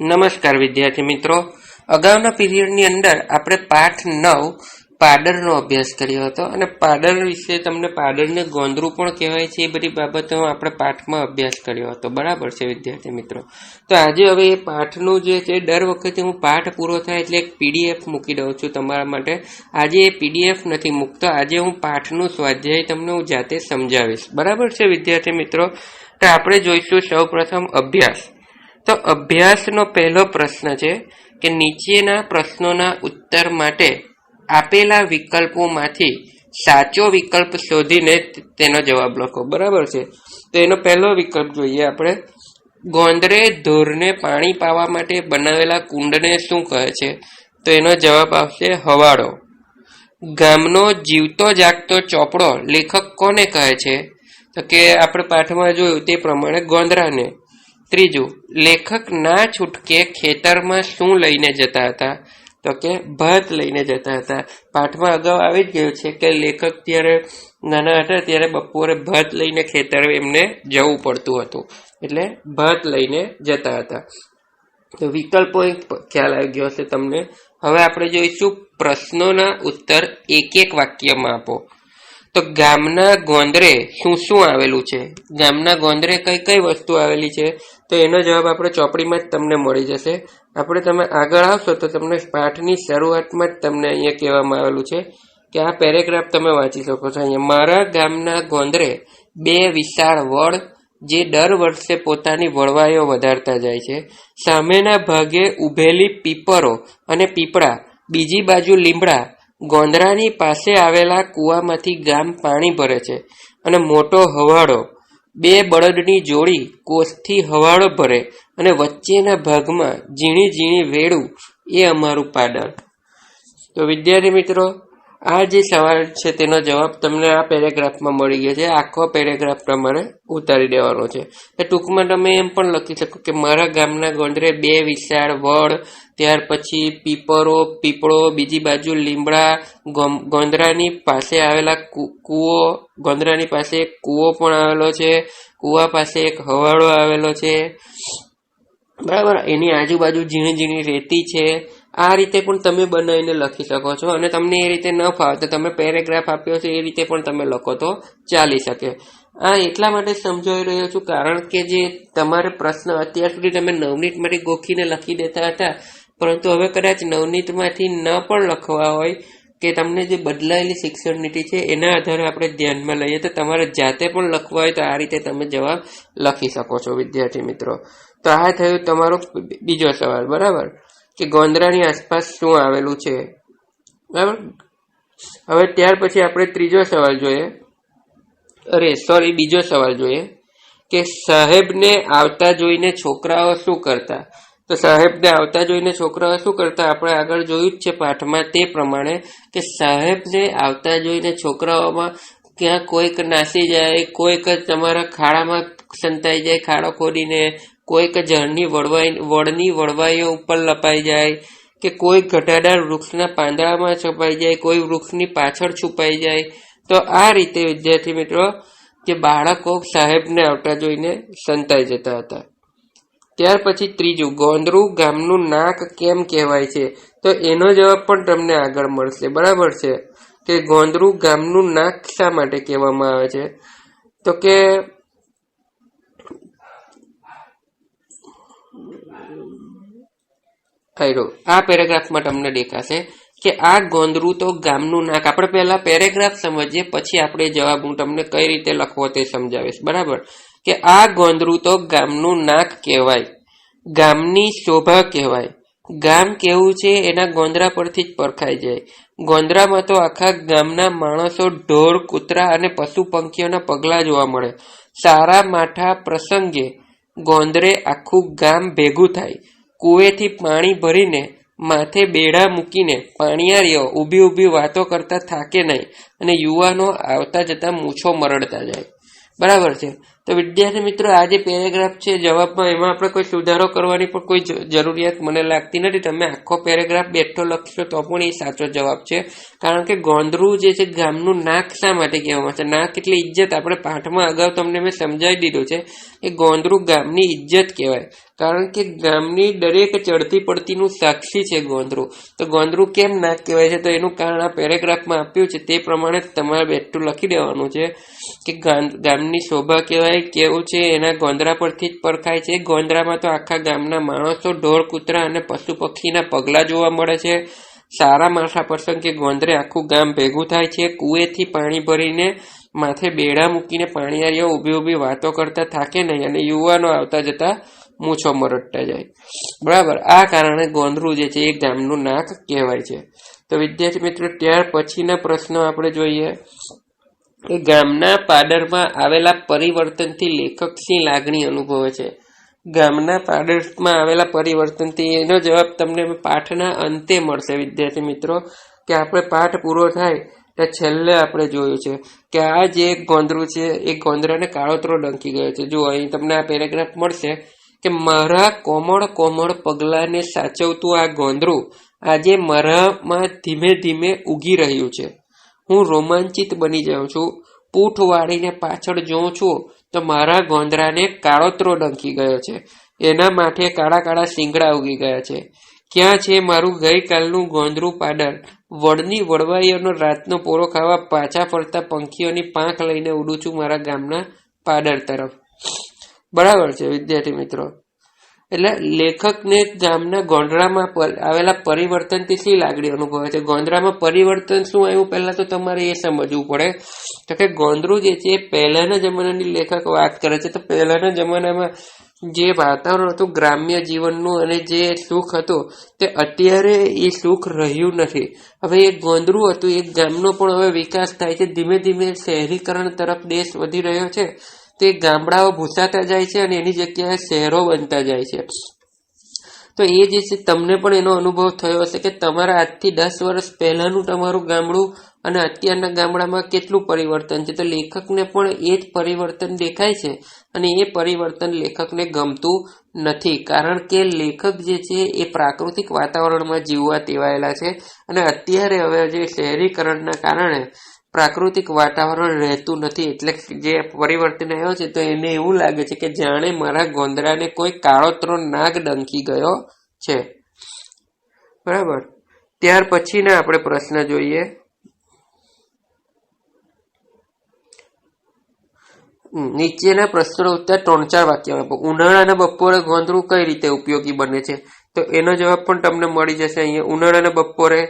નમસ્કાર વિદ્યાર્થી મિત્રો. અગાઉના પીરિયડની અંદર આપણે પાઠ નવ, પાડરનો અભ્યાસ કર્યો હતો અને પાડર વિશે તમને પાડરને ગોંદરું પણ કહેવાય છે, એ બધી બાબતો આપણે પાઠમાં અભ્યાસ કર્યો હતો. બરાબર છે વિદ્યાર્થી મિત્રો? તો આજે હવે એ પાઠનું જે છે, દર વખતે હું પાઠ પૂરો થાય એટલે એક પીડીએફ મૂકી દઉં છું તમારા માટે. આજે એ પીડીએફ નથી મૂકતો, આજે હું પાઠનું સ્વાધ્યાય તમને હું જાતે સમજાવીશ. બરાબર છે વિદ્યાર્થી મિત્રો? તો આપણે જોઈશું સૌપ્રથમ અભ્યાસ. તો અભ્યાસનો પહેલો પ્રશ્ન છે કે નીચેના પ્રશ્નોના ઉત્તર માટે આપેલા વિકલ્પોમાંથી સાચો વિકલ્પ શોધીને તેનો જવાબ લખો. બરાબર છે? તો એનો પહેલો વિકલ્પ જોઈએ આપણે. ગોંદરે ધોરને પાણી પાવા માટે બનાવેલા કુંડને શું કહે છે? તો એનો જવાબ આવશે હવાડો. ગામનો જીવતો જાગતો ચોપડો લેખક કોને કહે છે? તો કે આપણે પાઠમાં જોયું તે પ્રમાણે ગોંદરાને. ત્રીજું, લેખક ના છૂટકે ખેતરમાં શું લઈને જતા હતા? તો કે ભાત લઈને જતા હતા. પાઠમાં અગાઉ આવી જ ગયું છે કે લેખક ત્યારે નાના હતા ત્યારે બપોરે ભાત લઈને ખેતર એમને જવું પડતું હતું. એટલે ભાત લઈને જતા હતા. તો વિકલ્પો એક ખ્યાલ આવી ગયો હશે તમને. હવે આપણે જોઈશું પ્રશ્નોના ઉત્તર એક એક વાક્યમાં આપો. તો ગામના ગોંદરે શું શું આવેલું છે? ગામના ગોંદરે કઈ કઈ વસ્તુ આવેલી છે? તો એનો જવાબ આપણે ચોપડીમાં જ તમને મળી જશે. આપણે તમે આગળ આવશો તો તમને પાઠની શરૂઆતમાં જ તમને અહીંયા કહેવામાં આવેલું છે કે આ પેરેગ્રાફ તમે વાંચી શકો છો. અહીંયા, મારા ગામના ગોંદરે બે વિશાળ વડ જે દર વર્ષે પોતાની વળવાઈઓ વધારતા જાય છે. સામેના ભાગે ઉભેલી પીપરો અને પીપળા, બીજી બાજુ લીમડા ગોંદરાની પાસે આવેલા કૂવામાંથી ગામ પાણી ભરે છે અને મોટો હવાડો, બે બળદની જોડી કોસથી હવાડો ભરે અને વચ્ચેના ભાગમાં ઝીણી ઝીણી વેડું એ અમારું પાડર તો વિદ્યાર્થી મિત્રો આ જે સવાલ છે તેનો જવાબ તમને આ પેરેગ્રાફમાં મળી ગયો છે. આખો પેરેગ્રાફ પ્રમાણે ઉતારી દેવાનો છે. તો ટૂંકમાં તમે એમ પણ લખી શકો કે મારા ગામના ગોંદરે બે વિશાળ વડ, ત્યાર પછી પીપરો, પીપળો, બીજી બાજુ લીમડા ગોંદરાની પાસે આવેલા કૂવો, ગોંદરાની પાસે એક કૂવો પણ આવેલો છે. કૂવા પાસે એક હવાડો આવેલો છે. બરાબર? એની આજુબાજુ ઝીણી ઝીણી રેતી છે. આ રીતે પણ તમે બનાવીને લખી શકો છો અને તમને એ રીતે ન ફાવે તો તમે પેરેગ્રાફ આપ્યો છે એ રીતે પણ તમે લખો તો ચાલી શકે. આ એટલા માટે સમજાવી રહ્યો છું કારણ કે જે તમારે પ્રશ્ન અત્યાર સુધી તમે નવનીતમાંથી ગોખીને લખી દેતા હતા, પરંતુ હવે કદાચ નવનીતમાંથી ન પણ લખવા હોય કે તમને જે બદલાયેલી શિક્ષણ નીતિ છે એના આધારે આપણે ધ્યાનમાં લઈએ તો તમારે જાતે પણ લખવા હોય તો આ રીતે તમે જવાબ લખી શકો છો, વિદ્યાર્થી મિત્રો. તો આ થયું તમારો બીજો સવાલ, બરાબર? કે ગોંદરાની આસપાસ શું આવેલું છે? બરાબર? હવે ત્યાર પછી આપણે ત્રીજો સવાલ જોઈએ. અરે સોરી બીજો સવાલ જોઈએ. કે સાહેબને આવતા જોઈને છોકરાઓ શું કરતા? તો સાહેબને આવતા જોઈને છોકરાઓ શું કરતા? આપણે આગળ જોયું જ છે પાઠમાં તે પ્રમાણે કે સાહેબને આવતા જોઈને છોકરાઓમાં ક્યાં કોઈક નાસી જાય, કોઈક તમારા ખાડામાં સંતાઈ જાય, ખાડો ખોડીને કોઈક ઝાડની વળવાઈ વડની વળવાઈઓ ઉપર લપાઈ જાય કે કોઈ ઘટાદાર વૃક્ષના પાંદડામાં છપાઈ જાય, કોઈ વૃક્ષની પાછળ છુપાઈ જાય. તો આ રીતે વિદ્યાર્થી મિત્રો, જે બાળકો સાહેબને આવતા જોઈને સંતાઈ જતા હતા. ત્યાર પછી ત્રીજું, ગોંદરું ગામનું નાક કેમ કહેવાય છે? તો એનો જવાબ પણ તમને આગળ મળશે. બરાબર છે? કે ગોંદરું ગામનું નાક શા માટે કહેવામાં આવે છે? તો કે આયરો આ પેરેગ્રાફમાં તમને દેખાશે કે આ ગોંદરું તો ગામનું નાક. આપણે પહેલા પેરેગ્રાફ સમજીએ, પછી આપણે જવાબ હું તમને કઈ રીતે લખવો તે સમજાવીશ. બરાબર? કે આ ગોંદરું તો ગામનું નાક કહેવાય. ગામની શોભા કહેવાય. ગામ કેવું છે એના ગોંદરા પરથી જ પરખાઈ જાય. ગોંદરામાં તો આખા ગામના માણસો ઢોર, કૂતરા અને પશુ પંખીઓના પગલા જોવા મળે. સારા, માઠા પ્રસંગે ગોંદરે આખું ગામ ભેગું થાય. કૂવેથી પાણી ભરીને માથે બેડા મૂકીને પાણીયારીઓ ઊભી ઊભી વાતો કરતા થાકે નહીં અને યુવાનો આવતા જતા મૂછો મરડતા જાય. બરાબર છે? તો વિદ્યાર્થી મિત્રો, આ જે પેરેગ્રાફ છે, જવાબમાં એમાં આપણે કોઈ સુધારો કરવાની પણ કોઈ જરૂરિયાત મને લાગતી નથી. તમે આખો પેરેગ્રાફ બેઠો લખશો તો પણ એ સાચો જવાબ છે. કારણ કે ગોંદરું જે છે, ગામનું નાક શા માટે કહેવામાં છે? નાક એટલે ઇજ્જત. આપણે પાઠમાં અગાઉ તમને મેં સમજાવી દીધું છે. કે ગોંદરું ગામની ઇજ્જત કહેવાય. કારણ કે ગામની દરેક ચડતી પડતીનું સાક્ષી છે ગોંદરું. તો ગોંદરું કેમ ના કહેવાય છે? તો એનું કારણ આ પેરેગ્રાફમાં આપ્યું છે. તે પ્રમાણે તમારે બેઠું લખી દેવાનું છે કે ગામની શોભા કહેવાય, કેવું છે? એના ગોંદરા પરથી જ પરખાય છે. ગોંદરામાં તો આખા ગામના માણસો, ઢોર, કૂતરા અને પશુ પક્ષીના પગલાં જોવા મળે છે. સારા માઠા પ્રસંગે ગોંદરે આખું ગામ ભેગું થાય છે. કુએથી પાણી ભરીને માથે બેડા મૂકીને પાણીયારીઓ ઊભી ઊભી વાતો કરતા થાકે નહીં અને યુવાનો આવતા જતા મૂછો મરટતા જાય. બરાબર. આ કારણે ગોંદરું જે છે એ ગામનું નાક કહેવાય છે. તો વિદ્યાર્થી મિત્રો, ત્યાર પછીના પ્રશ્નો આપણે જોઈએ. કે ગામના પાદરમાં આવેલા પરિવર્તનથી લેખક શી લાગણી અનુભવે છે? ગામના પાડરમાં આવેલા પરિવર્તનથી એનો જવાબ તમને પાઠના અંતે મળશે, વિદ્યાર્થી મિત્રો. કે આપણે પાઠ પૂરો થાય તો છેલ્લે આપણે જોયું છે કે આ જે ગોંદરું છે, એ ગોંદરાને કાળોતરો ડંકી ગયો છે. જો અહીં તમને આ પેરેગ્રાફ મળશે. કે મારા કોમળ કોમળ પગલાંને સાચવતું આ ગોંદરું આજે મારામાં ધીમે ધીમે ઉગી રહ્યું છે. હું રોમાંચિત બની જાઉં છું. પૂઠ વાળીને પાછળ જોઉં છું તો મારા ગોંદરાને કાળોતરો ડંકી ગયો છે. એના માથે કાળા કાળા શીંગડા ઉગી ગયા છે. ક્યાં છે મારું ગઈકાલનું ગોંદરું પાડર? વડની વડવાઈઓનો રાતનો પોરો ખાવા પાછા ફરતા પંખીઓની પાંખ લઈને ઉડું છું મારા ગામના પાડર તરફ. બરાબર છે, વિદ્યાર્થી મિત્રો. એટલે લેખકને ગામના ગોંડરામાં આવેલા પરિવર્તનથી શી લાગણી અનુભવે છે? ગોંદરામાં પરિવર્તન શું આવ્યું? પહેલા તો તમારે એ સમજવું પડે. તો કે ગોંદરું જે છે, એ પહેલાના જમાનાની લેખક વાત કરે છે. તો પહેલાના જમાનામાં જે વાતાવરણ હતું, ગ્રામ્ય જીવનનું અને જે સુખ હતું, તે અત્યારે એ સુખ રહ્યું નથી. હવે એ ગોંદરું હતું, એ ગામનો પણ હવે વિકાસ થાય છે. ધીમે ધીમે શહેરીકરણ તરફ દેશ વધી રહ્યો છે. તે ગામડાઓ ભૂસાતા જાય છે અને એની જગ્યાએ શહેરો બનતા જાય છે. તો એ જે છે, તમને પણ એનો અનુભવ થયો હશે કે તમારા આજથી દસ વર્ષ પહેલાનું તમારું ગામડું અને અત્યારના ગામડામાં કેટલું પરિવર્તન છે. તો લેખકને પણ એ જ પરિવર્તન દેખાય છે અને એ પરિવર્તન લેખકને ગમતું નથી. કારણ કે લેખક જે છે, એ પ્રાકૃતિક વાતાવરણમાં જીવવા ટેવાયેલા છે અને અત્યારે હવે જે શહેરીકરણના કારણે પ્રાકૃતિક વાતાવરણ રહેતું નથી. એટલે જે પરિવર્તન આવ્યો છે, તો એને એવું લાગે છે કે જાણે મારા ગોંદરાને કોઈ કાળોતરો નાગ ડંકી ગયો છે. બરાબર? ત્યાર પછીના આપણે પ્રશ્ન જોઈએ. નીચેના પ્રશ્નો ઉત્તર ત્રણ ચાર વાક્ય આપો ઉનાળાના બપોરે ગોંદરું કઈ રીતે ઉપયોગી બને છે? તો એનો જવાબ પણ તમને મળી જશે અહીંયા. ઉનાળાના બપોરે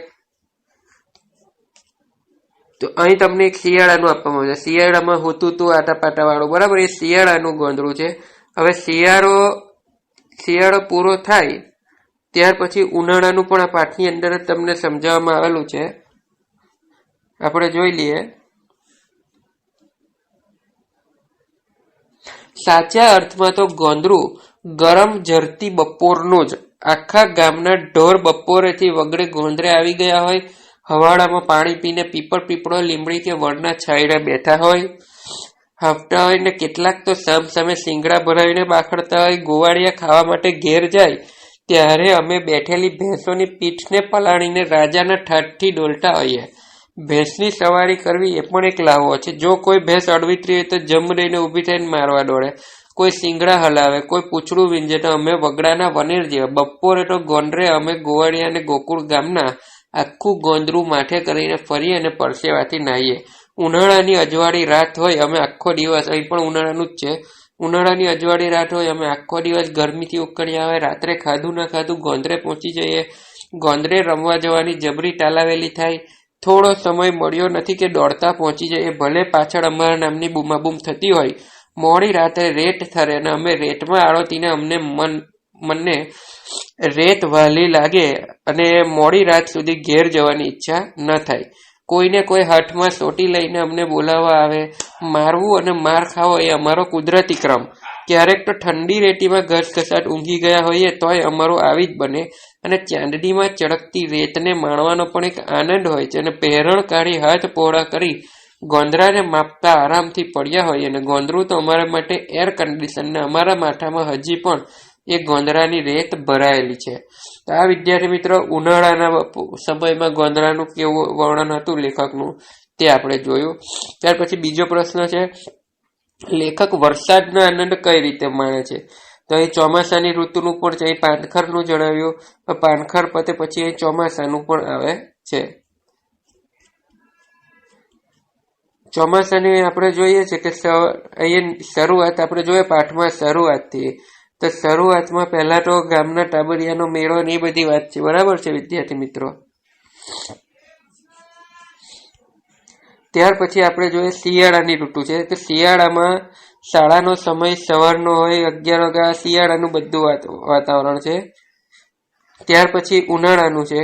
તો અહીં તમને એક શિયાળાનું આપવામાં આવ્યું છે. શિયાળામાં હોતું તું આટા વાળું બરાબર? એ શિયાળાનું ગોંધળું છે. હવે શિયાળો શિયાળો પૂરો થાય ત્યાર પછી ઉનાળાનું પણ આ પાઠની અંદર તમને સમજાવવામાં આવેલું છે. આપણે જોઈ લઈએ. સાચા અર્થમાં તો ગોંદરું ગરમ ઝરતી બપોરનું જ. આખા ગામના ઢોર બપોરેથી વગડે ગોંદરે આવી ગયા હોય હવાડામાં પાણી પીને પીપળ પીપળો લીમડી કે વડના છાંયડા બેઠા હોય. હાફતા હોય ને કેટલાક તો સામ સામે શિંગડા ભરાવીને બાખડતા હોય, ગોવાળિયા ખાવા માટે ઘેર જાય. ત્યારે અમે બેઠેલી ભેંસોની પીઠને પલાણીને રાજાના ઠાઠથી ડોલતા હોઈએ. ભેંસની સવારી કરવી એ પણ એક લાવો છે. જો કોઈ ભેંસ અડવિતરી હોય તો જમ રહીને ઊભી થઈને મારવા દોડે. કોઈ શિંગડા હલાવે, કોઈ પૂછડું વીંજે તો અમે વગડાના વનેર જેવા. બપોરે તો ગોંડરે અમે ગોવાળિયા અને ગોકુળ ગામના આખું ગોંદરું માથે કરીને ફરીએ અને પરસેવાથી નાહીએ. ઉનાળાની અજવાળી રાત હોય અમે આખો દિવસ, અહીં પણ ઉનાળાનું જ છે. ઉનાળાની અજવાળી રાત હોય અમે આખો દિવસ ગરમીથી ઉકળ્યા આવે રાત્રે ખાધું ના ખાધું ગોંદરે પહોંચી જઈએ. ગોંદરે રમવા જવાની જબરી ટાલાવેલી થાય. થોડો સમય મળ્યો નથી કે દોડતા પહોંચી જઈએ. ભલે પાછળ અમારા નામની બૂમાબૂમ થતી હોય. મોડી રાત્રે રેટ થરે અને અમે રેટમાં આળોતીને અમને મન મનને રેત વહાલી લાગે અને મોડી રાત સુધી ઘેર જવાની ઈચ્છા ન થાય. કોઈને કોઈ હાથમાં સોટી લઈને અમને બોલાવવા આવે, મારવું અને માર ખાવો એ અમારો કુદરતી ક્રમ. ક્યારેક તો ઠંડી રેતીમાં ઘસઘસાટ ઊંઘી ગયા હોઈએ તોય અમારો આવી જ બને. અને ચાંદડીમાં ચળકતી રેતને માણવાનો પણ એક આનંદ હોય છે અને પહેરણ કાઢી હાથ પહોળા કરી ગોંદરાને માપતા આરામથી પડ્યા હોય અને ગોંદરું તો અમારા માટે એર કન્ડિશનને અમારા માથામાં હજી પણ એ ગોંદરાની રેત ભરાયેલી છે. આ વિદ્યાર્થી મિત્રો, ઉનાળાના સમયમાં ગોંદરાનું કેવું વર્ણન હતું લેખકનું, તે આપણે જોયું. ત્યાર પછી બીજો પ્રશ્ન છે, લેખક વરસાદનો આનંદ કઈ રીતે માણે છે? તો અહીં ચોમાસાની ઋતુનું પણ છે, અહીં પાનખરનું જણાવ્યું. પાનખર પતે પછી અહીં ચોમાસાનું પણ આવે છે. ચોમાસાની આપણે જોઈએ છે કે અહીંયા શરૂઆત આપણે જોઈએ, પાઠમાં શરૂઆતથી. તો શરૂઆતમાં પહેલા તો ગામના ટાબરિયાનો મેળો ને એ બધી વાત છે. બરાબર છે, વિદ્યાર્થી મિત્રો? ત્યાર પછી આપણે જોઈએ શિયાળાની ઋતુ છે. તો શિયાળામાં શાળાનો સમય સવારનો હોય, અગિયાર વાગ્યા શિયાળાનું બધું વાતાવરણ છે. ત્યાર પછી ઉનાળાનું છે.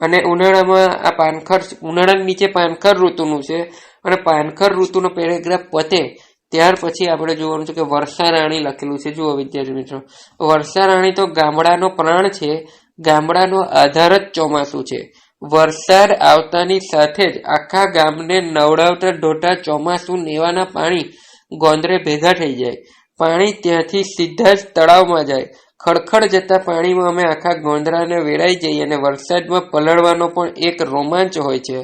અને ઉનાળામાં આ પાનખર ઉનાળાની નીચે પાનખર ઋતુનું છે. અને પાનખર ઋતુનો પેરેગ્રાફ પતે ત્યાર પછી આપણે જોવાનું છે કે વર્ષા રાણી લખેલું છે. જુઓ વિદ્યાર્થી મિત્રો. વર્ષા રાણી તો ગામડાનો પ્રાણ છે. ગામડાનો આધાર જ ચોમાસું છે. વરસાદ આવતાની સાથે જ આખા ગામને નવડાવતા ઢોટા ચોમાસું નેવાના પાણી ગોંદરે ભેગા થઈ જાય. પાણી ત્યાંથી સીધા જ તળાવમાં જાય. ખડખડ જતા પાણીમાં અમે આખા ગોંદરાને વેરાઈ જઈએ અને વરસાદમાં પલળવાનો પણ એક રોમાંચ હોય છે.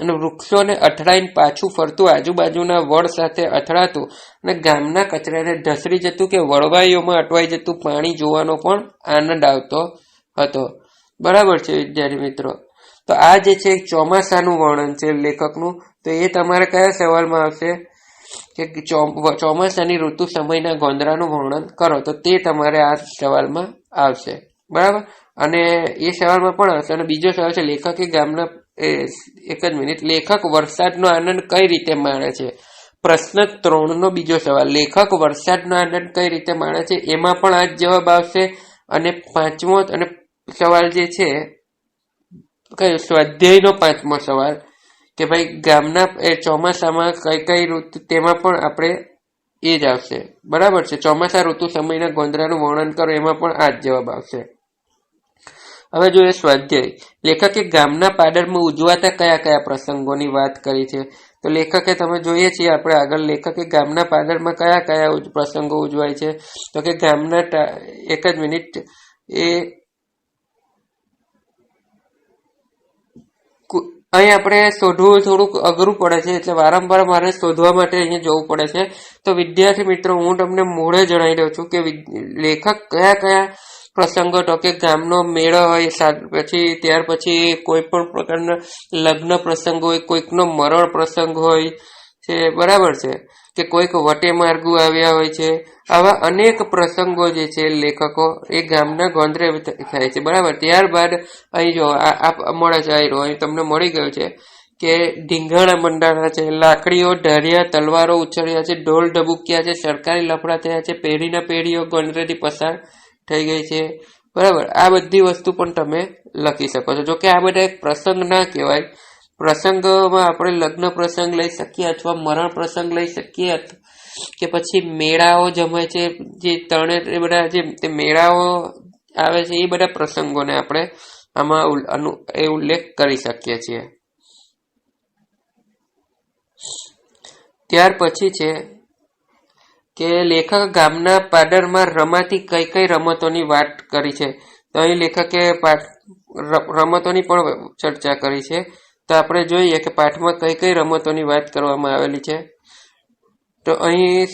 અને વૃક્ષોને અથડાઈને પાછું ફરતું આજુબાજુના વડ સાથે અથડાતું અને ગામના કચરાને ઢસરી જતું કે વળવાઈઓમાં અટવાઈ જતું પાણી જોવાનો પણ આનંદ આવતો હતો. બરાબર છે વિદ્યાર્થી મિત્રો? તો આ જે છે ચોમાસાનું વર્ણન છે લેખકનું. તો એ તમારે કયા સવાલમાં આવશે? કે ચોમાસાની ઋતુ સમયના ગોંદરાનું વર્ણન કરો. તો તે તમારે આ સવાલમાં આવશે. બરાબર? અને એ સવાલમાં પણ આવશે. અને બીજો સવાલ છે, લેખકે ગામના એક જ મિનિટ. લેખક વરસાદનો આનંદ કઈ રીતે માણે છે? પ્રશ્ન ત્રણનો બીજો સવાલ. લેખક વરસાદનો આનંદ કઈ રીતે માણે છે? એમાં પણ આ જવાબ આવશે. અને પાંચમો અને સવાલ જે છે, કયો? સ્વાધ્યાયનો પાંચમો સવાલ. કે ભાઈ, ગામના એ ચોમાસામાં કઈ કઈ ઋતુ, તેમાં પણ આપણે એ જ આવશે. બરાબર છે? ચોમાસા ઋતુ સમયના ગોંદરાનું વર્ણન કરો, એમાં પણ આ જ જવાબ આવશે. હવે જોઈએ સ્વાધ્યાય, લેખકે ગામના પાડરમાં ઉજવાતા કયા કયા પ્રસંગોની વાત કરી છે? તો લેખકે તમે જોઈએ છીએ, આપણે આગળ લેખકે ગામના પાદરમાં કયા કયા પ્રસંગો ઉજવાય છે? તો કે ગામના એક જ મિનિટ, એ અહીં આપણે શોધવું થોડુંક અઘરું પડે છે, એટલે વારંવાર મારે શોધવા માટે અહીંયા જવું પડે છે. તો વિદ્યાર્થી મિત્રો, હું તમને મોડે જણાવી દઉં છું કે લેખક કયા કયા પ્રસંગો તો કે ગામનો મેળો હોય પછી ત્યાર પછી કોઈ પણ પ્રકારના લગ્ન પ્રસંગ હોય, કોઈકનો મરણ પ્રસંગ હોય છે, બરાબર છે? કે કોઈક વટે માર્ગુ આવ્યા હોય છે. આવા અનેક પ્રસંગો જે છે લેખકો એ ગામના ગોંદરે થાય છે, બરાબર? ત્યારબાદ અહીં જો આ મળે છે અહીં તમને મળી ગયું છે કે ઢીંગાણા મંડાણા છે, લાકડીઓ ઢારિયા, તલવારો ઉછળ્યા છે, ઢોલ ઢબુક્યા છે, સરકારી લફડા થયા છે, પેઢીના પેઢીઓ ગોંદરેથી પસાર થઈ ગઈ છે. બરાબર? આ બધી વસ્તુ પણ તમે લખી શકો છો. જોકે આ બધા એક પ્રસંગ ના કહેવાય. પ્રસંગમાં આપણે લગ્ન પ્રસંગ લઈ શકીએ અથવા મરણ પ્રસંગ લઈ શકીએ કે પછી મેળાઓ જમાય છે, જે ત્રણે એ બધા જે તે મેળાઓ આવે છે, એ બધા પ્રસંગોને આપણે આમાં એ ઉલ્લેખ કરી શકીએ છીએ. ત્યાર પછી છે કે લેખક ગામના પાદરમાં રમાતી કઈ કઈ રમતોની વાત કરી છે. તો અહીં લેખકે રમતોની પણ ચર્ચા કરી છે. તો આપણે જોઈએ કે પાઠમાં કઈ કઈ રમતોની વાત કરવામાં આવેલી છે. તો અહીં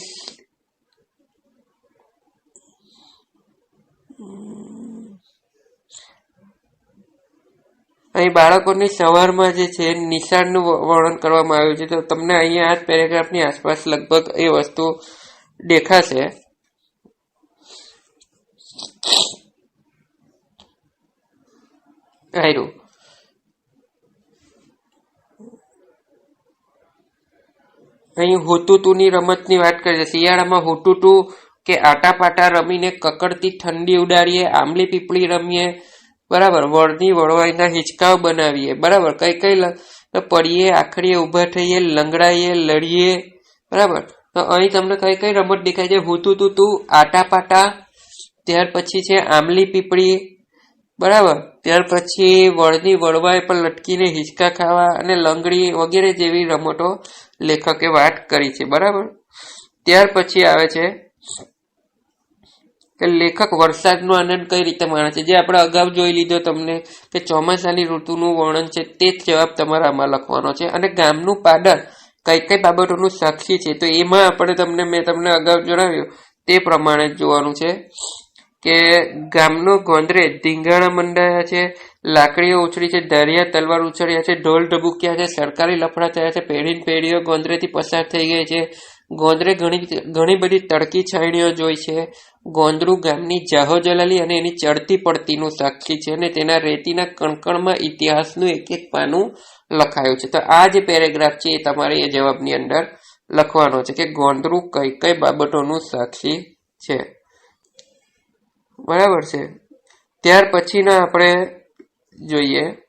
અહીં બાળકોની સવારમાં જે છે નિશાળનું વર્ણન કરવામાં આવ્યું છે. તો તમને અહીંયા આ પેરેગ્રાફની આસપાસ લગભગ એ વસ્તુ દેખાશે. અહીં હોતુતુની રમતની વાત કરીએ શિયાળામાં હોતુતુ કે આટાપાટા રમીને કકડતી ઠંડી ઉડાડીએ, આંબલી પીપળી રમીએ, બરાબર, વળની વળવાઈના હિંચકાઓ બનાવીએ, બરાબર, કઈ કઈ પડીએ, આખડીએ, ઊભા થઈએ, લંગડાઈએ, લડીએ, બરાબર. તો અહીં તમને કઈ કઈ રમત દેખાય છે? હુતુ તું તું આટા પાટા ત્યાર પછી છે આંબલી પીપળી, બરાબર? ત્યાર પછી વળની વળવાય પર લટકીને હિંચકા ખાવા અને લંગડી વગેરે જેવી રમતો લેખકે વાત કરી છે, બરાબર? ત્યાર પછી આવે છે કે લેખક વરસાદનો આનંદ કઈ રીતે માણે છે? જે આપણે અગાઉ જોઈ લીધો તમને કે ચોમાસાની ઋતુનું વર્ણન છે તે જ જવાબ તમારે આમાં લખવાનો છે. અને ગામનું પાદર કઈ કઈ બાબતોનું સાક્ષી છે? તો એમાં આપણે તમને મેં તમને અગાઉ જણાવ્યું તે પ્રમાણે જોવાનું છે કે ગામનો ગોંદરે ધીંગાણા મંડાયા છે, લાકડીઓ ઉછળી છે, દરિયા તલવાર ઉછળ્યા છે, ઢોલ ઢબુક્યા છે, સરકારી લફડા થયા છે પેઢી પેઢીઓ ગોંદરેથી પસાર થઈ ગઈ છે. ગોંદરે ઘણી ઘણી બધી તડકી છાયણીઓ જોઈ છે. ગોંદરું ગામની જાહોજલાલી અને એની ચડતી પડતીનું સાક્ષી છે અને તેના રેતીના કણકણમાં ઇતિહાસનું એક એક પાનું લખાયું છે. તો આ જે પેરેગ્રાફ છે એ તમારે એ જવાબની અંદર લખવાનો છે કે ગોંદરું કઈ કઈ બાબતોનું સાક્ષી છે. બરાબર છે? ત્યાર પછીના આપણે જોઈએ.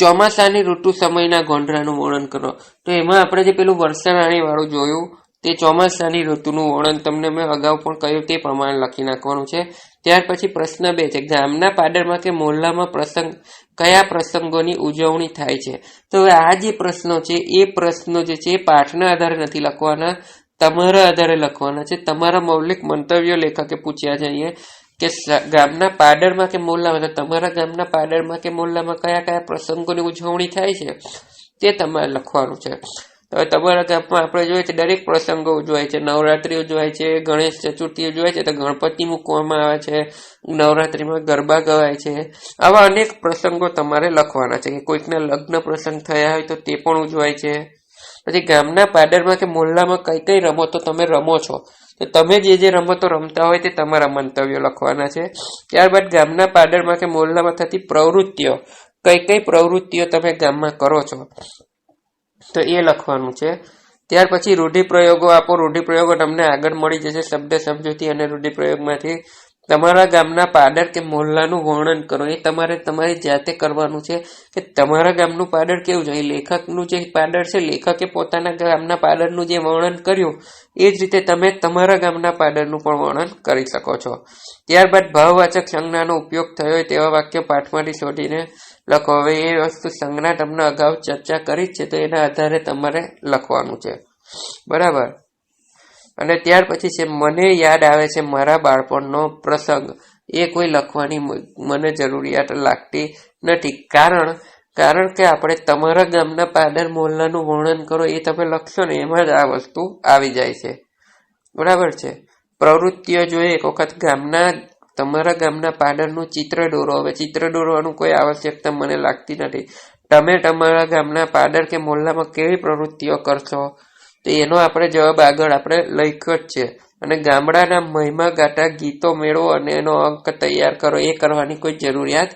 ચોમાસાની ઋતુ સમયના ગોંડરાનું વર્ણન કરો. તો એમાં આપણે જે પેલું વાળું જોયું, તે ચોમાસાની ઋતુનું વર્ણન તમને મેં અગાઉ પણ કહ્યું તે પ્રમાણે લખી નાખવાનું છે. ત્યાર પછી પ્રશ્ન બે છે, ગામના પાદરમાં કે મોહલ્લામાં પ્રસંગ, કયા પ્રસંગોની ઉજવણી થાય છે? તો હવે આ જે પ્રશ્નો છે, એ પ્રશ્નો જે છે પાઠના આધારે નથી લખવાના, તમારા આધારે લખવાના છે. તમારા મૌલિક મંતવ્યો લેખકે પૂછ્યા છે અહીંયા. કે ગામના પાડરમાં કે મોલ્લામાં, તો તમારા ગામના પાડરમાં કે મોલ્લામાં કયા કયા પ્રસંગોની ઉજવણી થાય છે, તે તમારે લખવાનું છે. હવે તમારા ગામમાં આપણે જોઈએ છે દરેક પ્રસંગો ઉજવાય છે. નવરાત્રિ ઉજવાય છે, ગણેશ ચતુર્થી ઉજવાય છે, તો ગણપતિ મૂકવામાં આવે છે, નવરાત્રિમાં ગરબા ગવાય છે. આવા અનેક પ્રસંગો તમારે લખવાના છે કે કોઈકના લગ્ન પ્રસંગ થયા હોય તો તે પણ ઉજવાય છે. પછી ગામના પાડરમાં કે મોહલ્લામાં કઈ કઈ રમતો તમે રમો છો? તો તમે જે જે રમતો રમતા હોય તે તમારા મંતવ્યો લખવાના છે. ત્યારબાદ ગામના પાદરમાં કે મોહલ્લામાં થતી પ્રવૃત્તિઓ, કઈ કઈ પ્રવૃત્તિઓ તમે ગામમાં કરો છો? તો એ લખવાનું છે. ત્યાર પછી રૂઢિપ્રયોગો આપો. રૂઢિપ્રયોગો તમને આગળ મળી જશે. શબ્દ સમજૂતી અને રૂઢિપ્રયોગમાંથી તમારા ગામના પાદર કે મોહલ્લાનું વર્ણન કરો. એ તમારે તમારી જાતે કરવાનું છે કે તમારા ગામનું પાદર કેવું છે? લેખકનું જે પાદર છે, લેખકે પોતાના ગામના પાદરનું જે વર્ણન કર્યું, એ જ રીતે તમે તમારા ગામના પાદરનું પણ વર્ણન કરી શકો છો. ત્યારબાદ ભાવવાચક સંજ્ઞાનો ઉપયોગ થયો હોય તેવા વાક્યો પાઠમાંથી શોધીને લખો. હવે એ વસ્તુ સંજ્ઞા તમને અગાઉ ચર્ચા કરી જ છે, તો એના આધારે તમારે લખવાનું છે. બરાબર? અને ત્યાર પછી છે, મને યાદ આવે છે મારા બાળપણનો પ્રસંગ. એ કોઈ લખવાની મને જરૂરિયાત લાગતી નથી. કારણ કારણ કે આપણે તમારા ગામના પાદર મોહલ્લાનું વર્ણન કરો, એ તમે લખશો ને, એમાં જ આ વસ્તુ આવી જાય છે. બરાબર છે? પ્રવૃત્તિઓ જોઈએ, એક વખત ગામના, તમારા ગામના પાદરનું ચિત્ર દોરો. હવે ચિત્ર દોરવાનું કોઈ આવશ્યકતા મને લાગતી નથી. તમે તમારા ગામના પાદર કે મોહલ્લામાં કેવી પ્રવૃત્તિઓ કરશો? તો એનો આપણે જવાબ આગળ આપણે લખ્યો જ છે. અને ગામડાના મહિમા ગાટા ગીતો મેળવો અને એનો અંક તૈયાર કરો, એ કરવાની કોઈ જરૂરિયાત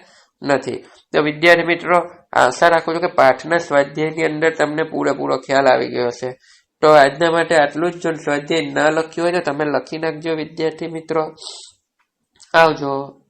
નથી. તો વિદ્યાર્થી મિત્રો, આશા રાખું છું કે પાઠના સ્વાધ્યાયની અંદર તમને પૂરેપૂરો ખ્યાલ આવી ગયો હશે. તો આજના માટે આટલું જ. જો સ્વાધ્યાય ન લખ્યું હોય તો તમે લખી નાખજો વિદ્યાર્થી મિત્રો. આવજો.